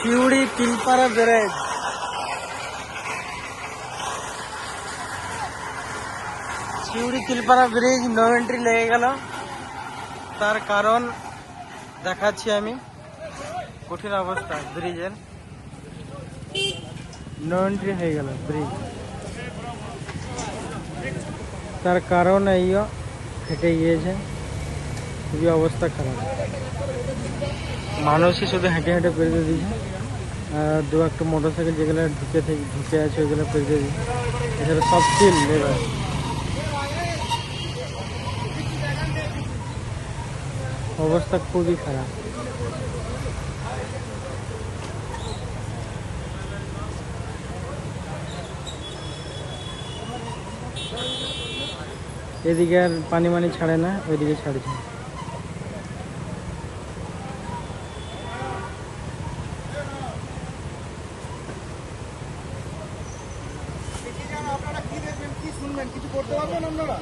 Suri Tilpara barrage Suri Tilpara bridge no entry লেগে গেল তার কারণ দেখাচ্ছি আমি কঠিন অবস্থা ব্রিজের নো এন্ট্রি হয়ে গেল ব্রিজ তার কারণ এইও ফেটে গিয়েছে খুবই অবস্থা খারাপ মানুষই শুধু হেঁটে হেঁটে পেরিয়ে দিয়েছে। আর দু একটা মোটর সাইকেল যেগুলো ঢুকে থেকে ঢুকে আছে, ওইগুলো পেরিয়ে দিয়েছে। এছাড়া সব চিল অবস্থা খুবই খারাপ। এদিকে আর পানি মানি ছাড়ে না, ওইদিকে ছাড়ছে। কিছু করতে পারবেন আপনারা?